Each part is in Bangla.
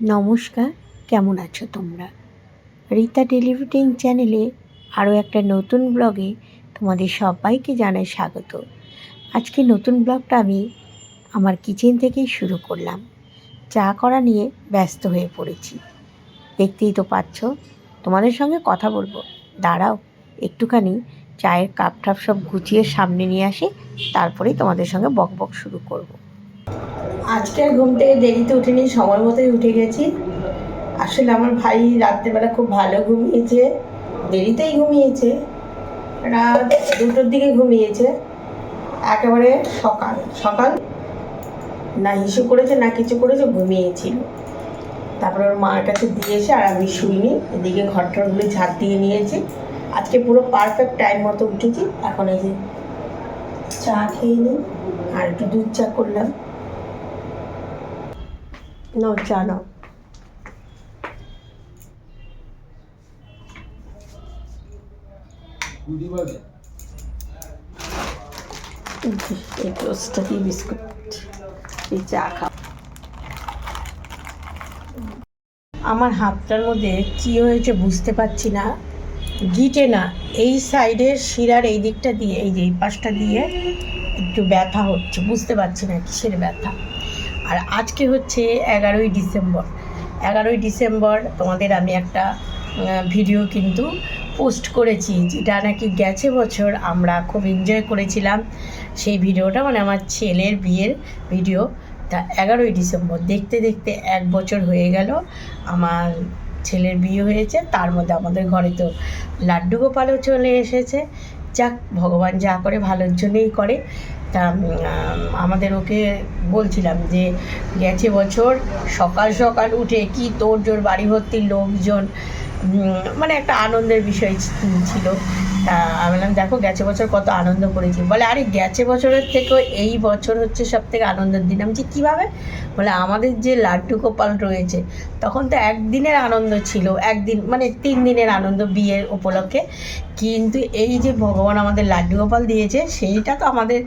নমস্কার, কেমন আছো তোমরা? রীতা টেলিভিটিং চ্যানেলে আরও একটা নতুন ব্লগে তোমাদের সবাইকে জানাই স্বাগত। আজকে নতুন ব্লগটা আমি আমার কিচেন থেকেই শুরু করলাম। চা করা নিয়ে ব্যস্ত হয়ে পড়েছি। দেখতেই তো পাচ্ছ, তোমাদের সঙ্গে কথা বলব। দাঁড়াও, একটুখানি চায়ের কাপ টাপ সব গুছিয়ে সামনে নিয়ে আসি, তারপরেই তোমাদের সঙ্গে বক বক শুরু করব। আজকে আর ঘুম থেকে দেরিতে উঠিনি, সময় মতোই উঠে গেছি। আসলে আমার ভাই রাত্রেবেলা খুব ভালো ঘুমিয়েছে, দেরিতেই ঘুমিয়েছে, রাত দুটোর দিকে ঘুমিয়েছে, একেবারে সকাল সকাল না হিসু করেছে, না কিছু করেছে, ঘুমিয়েছিল। তারপরে ওর মার কাছে দিয়ে এসে আর আমি শুইনি, এদিকে ঘর টরগুলো ঝাড় দিয়ে নিয়েছি। আজকে পুরো পারফেক্ট টাইম মতো উঠেছি, এখন এই যে চা খেয়ে নিই, আর একটু দুধ চা করলাম। নাও চা নাও এই দিয়ে বিস্কুট এই চা খাও। আমার হাতটার মধ্যে কি হয়েছে বুঝতে পারছি না। গিটে না, এই সাইডের শিরার এই দিকটা দিয়ে, এই যে এই পাশটা দিয়ে একটু ব্যথা হচ্ছে, বুঝতে পারছি না কিসের ব্যথা। আর আজকে হচ্ছে এগারোই ডিসেম্বর। এগারোই ডিসেম্বর তোমাদের আমি একটা ভিডিও কিন্তু পোস্ট করেছি, যেটা নাকি গেছে বছর আমরা খুব এনজয় করেছিলাম। সেই ভিডিওটা মানে আমার ছেলের বিয়ের ভিডিও তা এগারোই ডিসেম্বর, দেখতে দেখতে এক বছর হয়ে গেল, আমার ছেলের বিয়ে হয়েছে, তার মধ্যে আমাদের ঘরে তো লাড্ডু গোপালও চলে এসেছে। যাক, ভগবান যা করে ভালোর জন্যই করে। তা আমাদের ওকে বলছিলাম যে গেছে বছর সকাল সকাল উঠে কি তোর জোর বাড়ি ভর্তি লোকজন মানে একটা আনন্দের বিষয় ছিল। তা আমি বললাম দেখো গেছে বছর কত আনন্দ করেছি। বলে আরে গেছে বছরের থেকেও এই বছর হচ্ছে সব থেকে আনন্দের দিন। আমি বলছি, কীভাবে? বলে আমাদের যে লাড্ডু গোপাল রয়েছে তখন তো একদিনের আনন্দ ছিল। একদিন মানে তিন দিনের আনন্দ বিয়ের উপলক্ষে। কিন্তু এই যে ভগবান আমাদের লাড্ডু গোপাল দিয়েছে, সেইটা তো আমাদের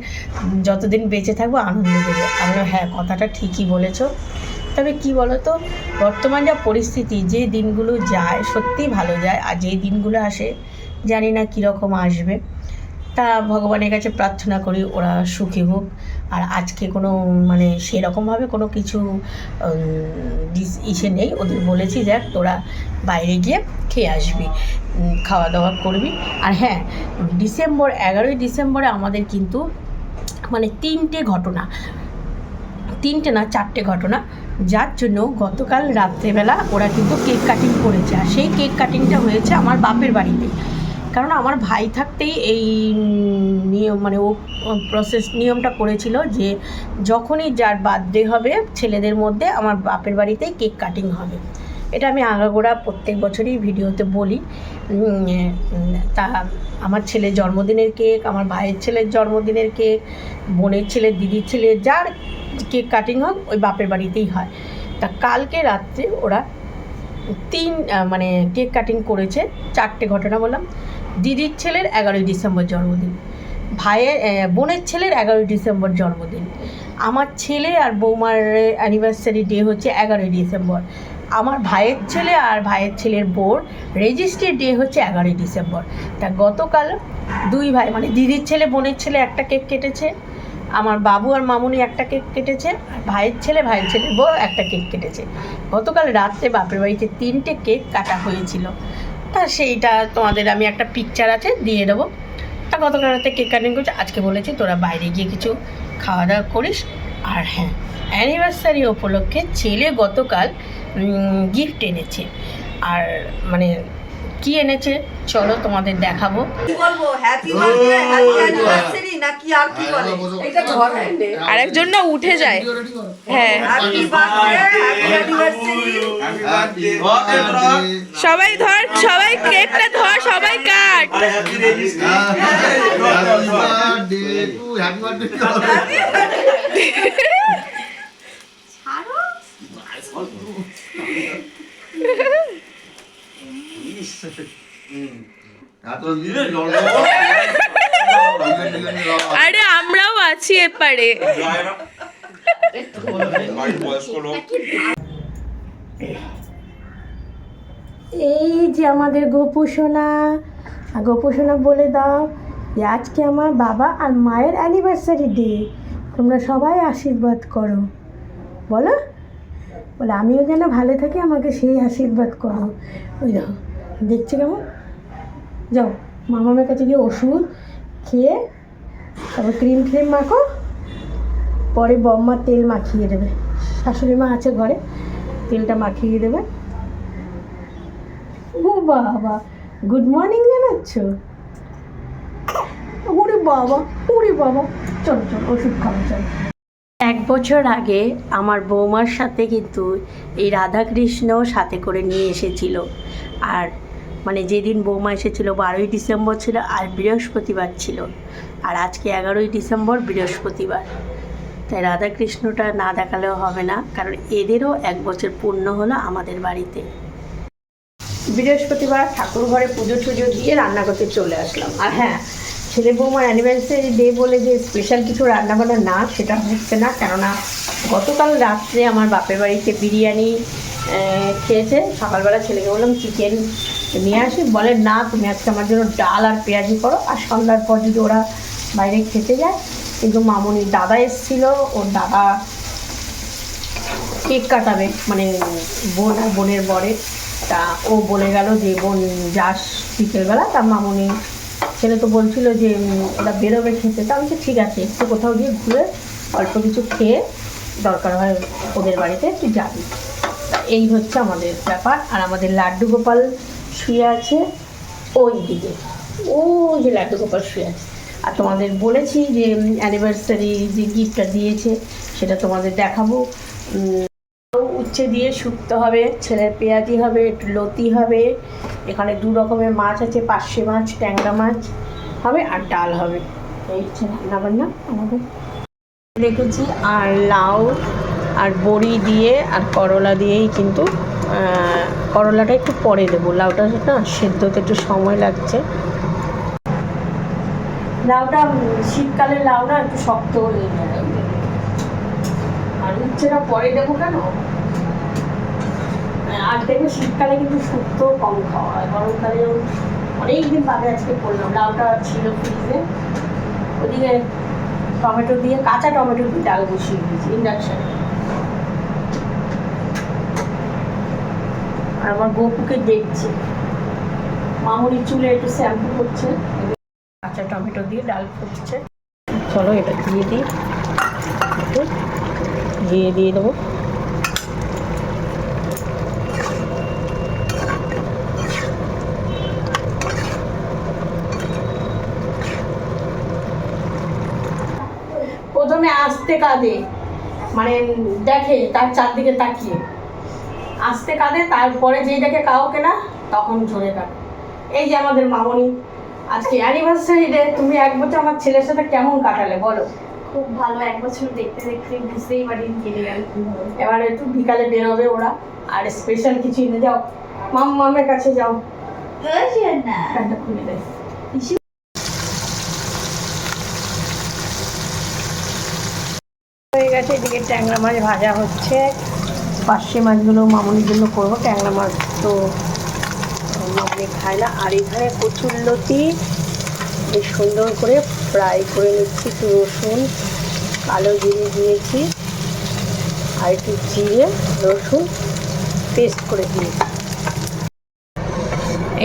যতদিন বেঁচে থাকব আনন্দ দেবে। আমরা হ্যাঁ কথাটা ঠিকই বলেছ। তবে কি বলো তো বর্তমান যা পরিস্থিতি, যে দিনগুলো যায়, সত্যিই ভালো যায়, আর যে দিনগুলো আসে, জানি না কীরকম আসবে। তা ভগবানের কাছে প্রার্থনা করি, ওরা সুখী হোক। আর আজকে কোনো মানে সেরকমভাবে কোনো কিছু ইসে নেই। ওদের বলেছি, দেখ, তোরা বাইরে গিয়ে খেয়ে আসবি খাওয়া দাওয়া করবি। আর হ্যাঁ ডিসেম্বর, এগারোই ডিসেম্বরে আমাদের কিন্তু মানে তিনটে ঘটনা। তিনটে না, চারটে ঘটনা। যার জন্য গতকাল রাত্রেবেলা ওরা কিন্তু কেক কাটিং করেছে। আর সেই কেক কাটিংটা হয়েছে আমার বাপের বাড়িতে। কারণ আমার ভাই থাকতেই এই নিয়ম মানে ও প্রসেস নিয়মটা করেছিল যে যখনই যার বার্থডে হবে ছেলেদের মধ্যে আমার বাপের বাড়িতেই কেক কাটিং হবে। এটা আমি আগাগোড়া প্রত্যেক বছরই ভিডিওতে বলি। তা আমার ছেলের জন্মদিনের কেক আমার ভাইয়ের ছেলের জন্মদিনের কেক বোনের ছেলে দিদির ছেলে যার কেক কাটিং হোক, ওই বাপের বাড়িতেই হয়। তা কালকে রাত্রে ওরা তিন মানে কেক কাটিং করেছে, চারটে ঘটনা বললাম। দিদির ছেলের এগারোই ডিসেম্বর জন্মদিন, ভাইয়ের বোনের ছেলের এগারোই ডিসেম্বর জন্মদিন। আমার ছেলে আর বৌমার অ্যানিভার্সারি ডে হচ্ছে এগারোই ডিসেম্বর। আমার ভাইয়ের ছেলে আর ভাইয়ের ছেলের বোর রেজিস্ট্রি ডে হচ্ছে এগারোই ডিসেম্বর। তা গতকাল দুই ভাই মানে দিদির ছেলে, বোনের ছেলে একটা কেক কেটেছে, আমার বাবু আর মামুনি একটা কেক কেটেছে, আর ভাইয়ের ছেলে, ভাইয়ের ছেলের বউ একটা কেক কেটেছে। গতকাল রাত্রে বাপের বাড়িতে তিনটে কেক কাটা হয়েছিল। তা সেইটা তোমাদের আমি একটা পিকচার আছে, দিয়ে দেবো। তা গতকাল রাতে কেক কাটিং করছি, আজকে বলেছি তোরা বাইরে গিয়ে কিছু খাওয়া দাওয়া করিস। আর হ্যাঁ অ্যানিভার্সারি উপলক্ষে ছেলে গতকাল গিফট এনেছে। আর মানে কি এনেছে? চলো তোমাদের দেখাবো। কি বলব? হ্যাপি বার্থডে হ্যাপি অ্যানিভার্সারি নাকি আর কি বলে? এটা ধর আরেকজন না উঠে যায়। হ্যাঁ। সবাই ধর সবাই কেকটা ধর সবাই কাট। আরে আমরাও আছি এপারে। এই যে আমাদের গোপুসোনা, আর গোপুসোনা বলে দাও যে আজকে আমার বাবা আর মায়ের অ্যানিভার্সারি ডে তোমরা সবাই আশীর্বাদ করো। বলো? বলে, আমিও যেন ভালো থাকি, আমাকে সেই আশীর্বাদ করো। ওই দেখো। দেখছ কেমন? যাও, মামামের কাছে গিয়ে ওষুধ খেয়ে তারপর ক্রিম ফ্রিম মাখো, পরে বম্মা তেল মাখিয়ে দেবে। শাশুড়ি মা আছে ঘরে, তেলটা মাখিয়ে দেবে। ও বাবা গুড মর্নিং জানাচ্ছ? ওরে বাবা ওরে বাবা। চলো চলো, ওষুধ খাব, চলো। এক বছর আগে আমার বৌমার সাথে কিন্তু এই রাধাকৃষ্ণ সাথে করে নিয়ে এসেছিল। আর মানে যেদিন বৌমা এসেছিল বারোই ডিসেম্বর ছিল আর বৃহস্পতিবার ছিল। আর আজকে এগারোই ডিসেম্বর বৃহস্পতিবার। তাই রাধাকৃষ্ণটা না দেখালেও হবে না, কারণ এদেরও এক বছর পূর্ণ হলো আমাদের বাড়িতে। বৃহস্পতিবার ঠাকুর ঘরে পুজো টুজো দিয়ে রান্না করতে চলে আসলাম। আর হ্যাঁ ছেলে বৌমার অ্যানিভার্সারি ডে বলে যে স্পেশাল কিছু রান্না করা না, সেটা হচ্ছে না, কেননা গতকাল রাত্রে আমার বাপের বাড়িতে বিরিয়ানি খেয়েছে। সকালবেলা ছেলেকে বললাম, চিকেন নিয়ে আসি। বলে, না, তুমি আজকে আমার জন্য ডাল আর পেঁয়াজি করো। আর সন্ধ্যার পর যদি ওরা বাইরে খেতে যায়, কিন্তু মামনির দাদা এসেছিল, ওর দাদা কেক কাটাবে মানে বোন, বোনের বরে। তা ও বলে গেল যে, বোন, যাস বিকেলবেলা। তার মামনি ছেলে তো বলছিল যে ওরা বেরোবে খেতে। তা আমি ঠিক আছে, একটু কোথাও গিয়ে ঘুরে অল্প কিছু খেয়ে দরকার হয় ওদের বাড়িতে একটু যাবি। এই হচ্ছে আমাদের ব্যাপার। আর আমাদের লাড্ডু গোপাল শুয়ে আছে ওই দিকে। ও যে লাড্ডু গোপাল শুয়ে আছে। আর তোমাদের বলেছি যে অ্যানিভার্সারি যে গিফটটা দিয়েছে, সেটা তোমাদের দেখাবো। উচ্ছে দিয়ে শুক্তো হবে, ছেলের পেঁয়াজি হবে, একটু লতি হবে, এখানে দু রকমের মাছ আছে পার্শে মাছ, ট্যাংরা মাছ হবে আর ডাল হবে। এই রান্না আমাদের। আর লাউ আর বড়ি দিয়ে আর করলা দিয়েই কিন্তু করলাটা একটু পরে দেবো। লাউটা না সেদ্ধ হতে একটু সময় লাগছে। লাউটা শীতকালে লাউ না একটু শক্ত হয়ে আর উচ্ছেটা পরে দেবো কেন? আর দেখবে শীতকালে কিন্তু শুক্তো কম খাওয়া হয়। গরমকালে যেমন অনেক দিন বাদে আজকে করলাম। লাউটা ছিল ফ্রিজে। ওদিকে টমেটো দিয়ে, কাঁচা টমেটো দিয়ে ডাল বসিয়ে দিয়েছি, ইন্ডাকশানে। আর আমার গপুকে দেখছি। মামুনি চুলে একটু শ্যাম্পু করছে। কাঁচা টমেটো দিয়ে ডাল ফুটছে। চলো এটা দিয়ে দিই। একটু দিয়ে দিয়ে দেবো। প্রথমে আসতে কাঁদে মানে দেখে তার চারদিকে তাকিয়ে। আস্তে কাঁদে তারপরে যেই দেখে কাউকে না তখন ঝরে কাঁদে। এই যে আমাদের মামনি আজকে অ্যানিভার্সারি ডে তুমি এক বছর আমার ছেলের সাথে কেমন কাটালে বলো? খুব ভালো এক বছর দেখতে দেখতে বুঝতেই পারিনি কেটে গেল এবার একটু বিকালে বেরোবে ওরা আর স্পেশাল কিছু এনে যাও মাম মামের কাছে যাও। না খুলে দেয়। হয়ে গেছে এদিকে ট্যাংরা মাছ ভাজা হচ্ছে। পার্শে মাছগুলো মামনির জন্য করব ট্যাংরা মাছ তো মামনি খায় না। আর এখানে কচুর লতি, বেশ সুন্দর করে ফ্রাই করে নিচ্ছি, একটু রসুন, কালো জিরে দিয়েছি, আর একটু জিরে, রসুন পেস্ট করে দিয়েছি।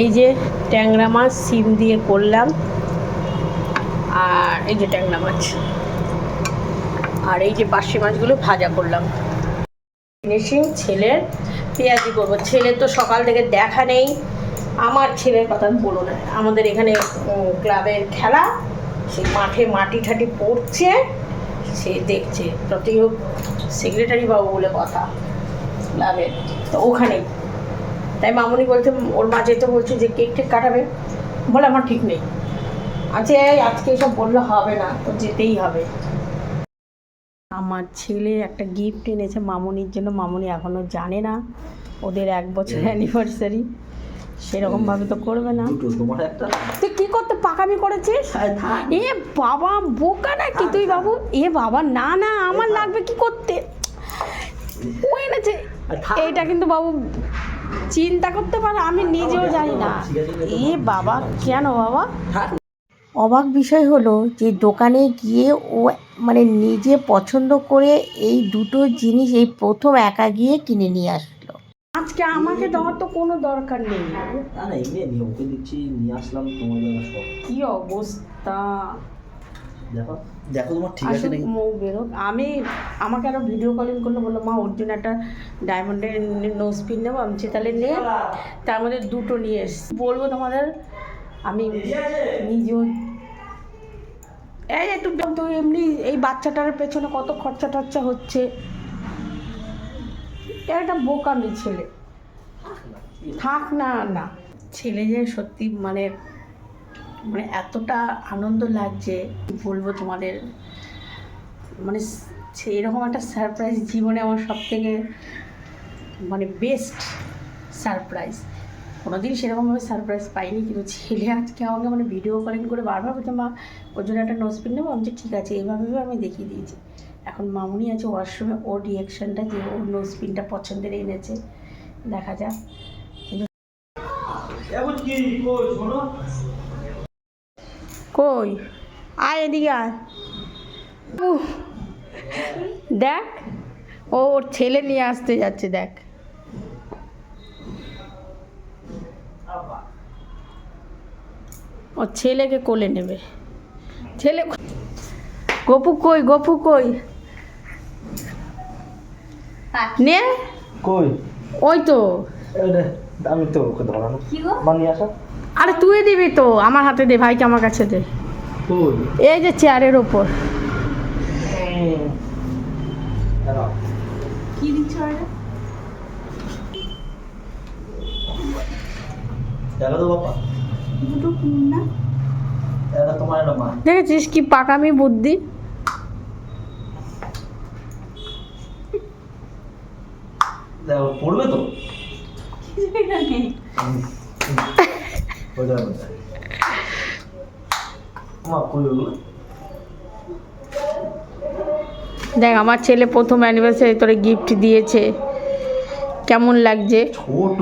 এই যে ট্যাংরা মাছ সিম দিয়ে করলাম, আর এই যে ট্যাংরা মাছ, আর এই যে বাসি মাছগুলো ভাজা করলাম। ফিনিশিং ছেলের পেঁয়াজি করব। ছেলে তো সকাল থেকে দেখা নেই। আমার ছেলের কথা বলো না। আমাদের এখানে ক্লাবের খেলা সেই মাঠে মাটি ঠাটি পড়ছে, সে দেখছে। যতই হোক সেক্রেটারি বাবু বলে কথা ক্লাবের তো ওখানেই। তাই মামুনি বলছে, ওর মা যেতে বলছে যে কেক টেক কাটাবে, বলে আমার ঠিক নেই। আচ্ছা আজকে এসব বললে হবে না, তো যেতেই হবে। আমার ছেলে একটা গিফট এনেছে মামুনির জন্য। মামুনি এখনও জানে না ওদের এক বছর অ্যানিভার্সারি সেরকমভাবে তো করবে না। তুই কি করতে পাকামি করেছিস? এ বাবা বোকা না কি তুই বাবু? এ বাবা না না আমার লাগবে কি করতে? ও এনেছে। এইটা কিন্তু বাবু চিন্তা করতে পারে আমি নিজেও জানি না। এ বাবা কেন বাবা? অবাক বিষয় হলো যে দোকানে গিয়ে ও মানে নিজে পছন্দ করে এই দুটো জিনিস এই প্রথম একা গিয়ে কিনে নিয়ে আসলো। আজকে আমাকে দেওয়ার তো কোনো দরকার নেই। না এমনি নিয়ে ওকে দিচ্ছি নিয়ে আসলাম তোমার জন্য সব। কি অবস্থা? দেখো দেখো তোমার ঠিক আছে নাকি? মুখ বেরোক আমি আমাকে আরও ভিডিও কলিং করল বলল মা ওর জন্য একটা ডায়মন্ডের নোজ পিন নেব আমি তাহলে নে তার মধ্যে দুটো নিয়ে এসছি। বলব তোমাদের আমি নিজেও এই একটু তো এমনি এই বাচ্চাটার পেছনে কত খরচা টরচা হচ্ছে? একটা বোকামি ছেলে। থাক না না। ছেলে যে সত্যি মানে মানে এতটা আনন্দ লাগছে বলব তোমাদের? মানে এরকম একটা সারপ্রাইজ জীবনে আমার সব থেকে মানে বেস্ট সারপ্রাইজ কোনোদিন সেরকমভাবে সারপ্রাইজ পাইনি কিন্তু ছেলে আজকে আমাকে মানে ভিডিও কলিং করে বারবার বলছে মা ওর জন্য একটা নোজপিন নেব? আমি ঠিক আছে। এইভাবেও আমি দেখিয়ে দিয়েছি। এখন মামুনি আছে ওয়াশরুমে ওর রিয়াকশানটা যে ওর নোজপিনটা পছন্দের এনেছে। দেখা যাক। এখন কি? কই আয় এদিকে আয়। দেখ ও ওর ছেলে নিয়ে আসতে যাচ্ছে দেখ। ওর ছেলেকে কোলে নেবে। ছেলে গপু কই গপু কই? নে। কই? ওই তো। আমি তো ওকে ধরানো কি গো? মা আসা। আরে তুই দিবি তো আমার হাতে দে ভাইকে আমার কাছে দে। কই? এই যে চেয়ারের ওপর। দাঁড়াও। কি দিচ্ছ এটা? তো বাবা। দুটো কিনুন না? এটা তোমার এটা মা। দেখেছিস কি পাকামি বুদ্ধি? পড়বে তো? এটা নেই যাবে যাবে। মা কই ওগুলো দেখ আমার ছেলে প্রথম অ্যানিভার্সারি তোরে গিফট দিয়েছে। কেমন লাগছে? ছোট।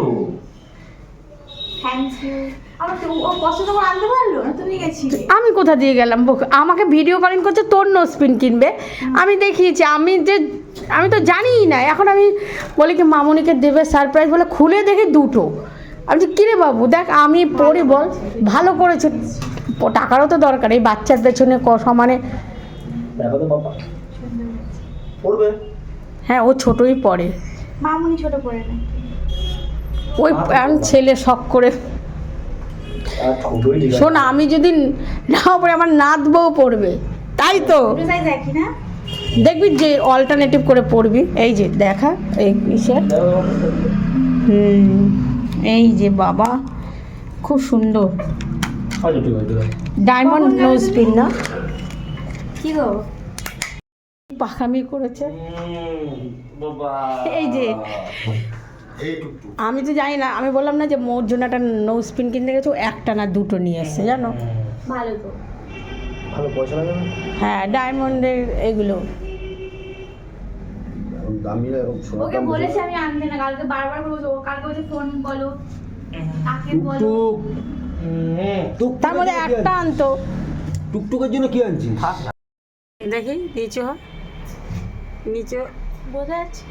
থ্যাংক ইউ আমার তো ও পছন্দ করে আনতে পারল? না তুমি গেছিলে আমি কোথা দিয়ে গেলাম? বোক- আমাকে ভিডিও কলিং করছে তোর নোসপিন কিনবে। আমি দেখিয়েছি আমি যে আমি তো জানিই না। এখন আমি বলি কি মামুনিকে দেবে সারপ্রাইজ বলে খুলে দেখি দুটো। আমি বলছি, কিরে বাবু দেখ আমি পড়ি বল। ভালো করেছে। টাকারও তো দরকার এই বাচ্চার পেছনে ক সমানে। দেখো তো বাবা। পড়বে? হ্যাঁ ও ছোটই পড়ে। মামুনি ছোট পড়ে না। ওই ছেলে শখ করে আর ছোটই ঠিক আছে শোন আমি যদি নাও পড়ে আমার নাত বউ পড়বে তাই তো? না? দেখবি যে অল্টারনেটিভ করে পড়বি। এই যে দেখা এই। হুম এই যে বাবা খুব সুন্দর। আচ্ছা ডায়মন্ড নোজ পিন না? কি গো? পাখামি করেছে। এই যে আমি তো জানি না আমি বললাম না যে মোর জন্য একটা নোজ স্পিন কিনতে গেছে ও একটা না দুটো নিয়ে এসছে জানো? ভালো তো। ভালো পয়সা লাগে হ্যাঁ ডায়মন্ডের এগুলো। দামি ওকে বলেছি আমি আনতে না কালকে বারবার বলছো কালকে বলছে ফোন বলো। তাকে বলো? টুক তার মধ্যে একটা আনতো। টুকটুকের জন্য কি আনছিস? দেখি নিচে হ। নিচে বোঝা যাচ্ছে?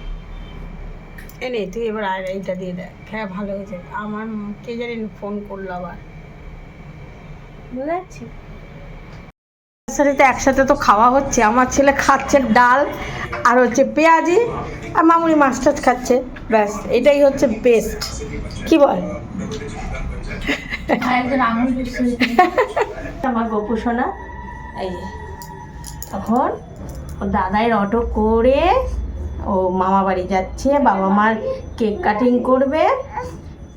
এ নে তুই এবার আর এইটা দিয়ে দেখ। হ্যাঁ ভালো হয়েছে। আমার কে জানি ফোন করল আবার। বোঝা যাচ্ছে সাথে একসাথে তো খাওয়া হচ্ছে। আমার ছেলে খাচ্ছে ডাল আর হচ্ছে পেঁয়াজি আর মামুনি মাছ টাছ খাচ্ছে। ব্যাস এটাই হচ্ছে বেস্ট কি বল? আমার গপু সোনা এই তখন দাদাইয়ের অটো করে ও মামা বাড়ি যাচ্ছে বাবা মার কেক কাটিং করবে।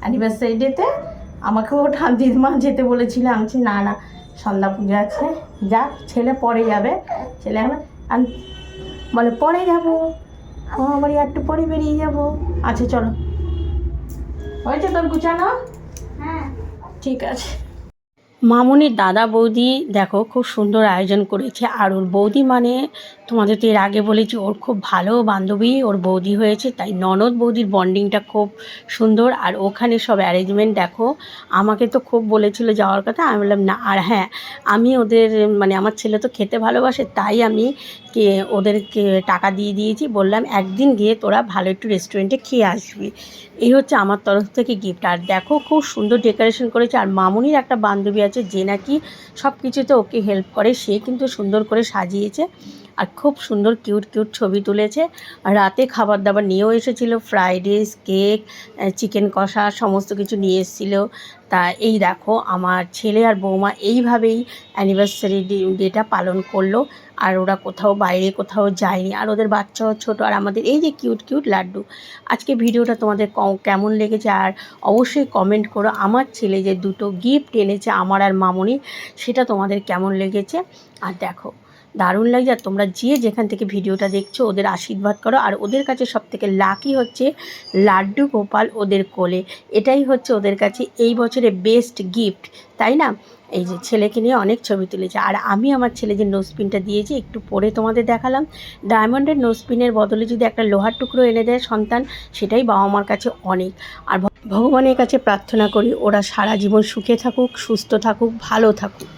অ্যানিভার্সারি ডেতে আমাকে ও দিদিমা যেতে বলেছিল আমি না না সন্ধ্যা পুজো আছে যাক ছেলে পরে যাবে। ছেলে এখন বলে পরে যাব মামা বাড়ি একটু পরে বেরিয়ে যাব। আচ্ছা চলো। হয়েছে তোর গুছানো? হ্যাঁ। ঠিক আছে। মামনির দাদা বৌদি, দেখো খুব সুন্দর আয়োজন করেছে। আর ওর বৌদি মানে তোমাদের তো এর আগে বলেছি, ওর খুব ভালো বান্ধবী, ওর বৌদি হয়েছে, তাই ননদ বৌদির বন্ডিংটা খুব সুন্দর। আর ওখানে সব অ্যারেঞ্জমেন্ট দেখো, আমাকে তো খুব বলেছিল যাওয়ার কথা, আমি বললাম, না, আর হ্যাঁ আমি ওদের মানে আমার ছেলে তো খেতে ভালোবাসে, তাই আমি কে ওদেরকে টাকা দিয়ে দিয়েছি। বললাম, একদিন গিয়ে তোরা ভালো একটু রেস্টুরেন্টে খেয়ে আসবি। এই হচ্ছে আমার তরফ থেকে গিফট আর দেখো, খুব সুন্দর ডেকোরেশন করেছে। আর মামুনির একটা বান্ধবী আছে, যে নাকি সব কিছুতে ওকে হেল্প করে, সে কিন্তু সুন্দর করে সাজিয়েছে। আর খুব সুন্দর কিউট কিউট ছবি তুলেছে। আর রাতে খাবার দাবার নিয়েও এসেছিল ফ্রাইড রাইস কেক চিকেন কষা, সমস্ত কিছু নিয়ে এসেছিল। তা এই দেখো, আমার ছেলে আর বৌমা এইভাবেই অ্যানিভার্সারি ডেটা পালন করল। আর ওরা কোথাও বাইরে, কোথাও যায়নি। আর ওদের বাচ্চাও ছোটো, আর আমাদের এই যে কিউট কিউট লাড্ডু। আজকে ভিডিওটা তোমাদের কেমন লেগেছে? আর অবশ্যই কমেন্ট করো। আমার ছেলে যে দুটো গিফট এনেছে, আমার আর মামনি সেটা তোমাদের কেমন লেগেছে? আর দেখো দারুণ লাগছে। আর তোমরা যে যেখান থেকে ভিডিওটা দেখছ, ওদের আশীর্বাদ করো। আর ওদের কাছে সব থেকে লাকি হচ্ছে লাড্ডু গোপাল ওদের কোলে। এটাই হচ্ছে ওদের কাছে এই বছরে বেস্ট গিফট তাই না? এই যে ছেলেকে নিয়ে অনেক ছবি তুলেছে। আর আমি আমার ছেলে যে নোজপিনটা দিয়েছি, একটু পরে তোমাদের দেখালাম। ডায়মন্ডের নোজপিনের বদলে যদি একটা লোহার টুকরো এনে দেয় সন্তান, সেটাই বাবা মার কাছে অনেক। আর ভগবানের কাছে প্রার্থনা করি, ওরা সারা জীবন সুখে থাকুক, সুস্থ থাকুক, ভালো থাকুক।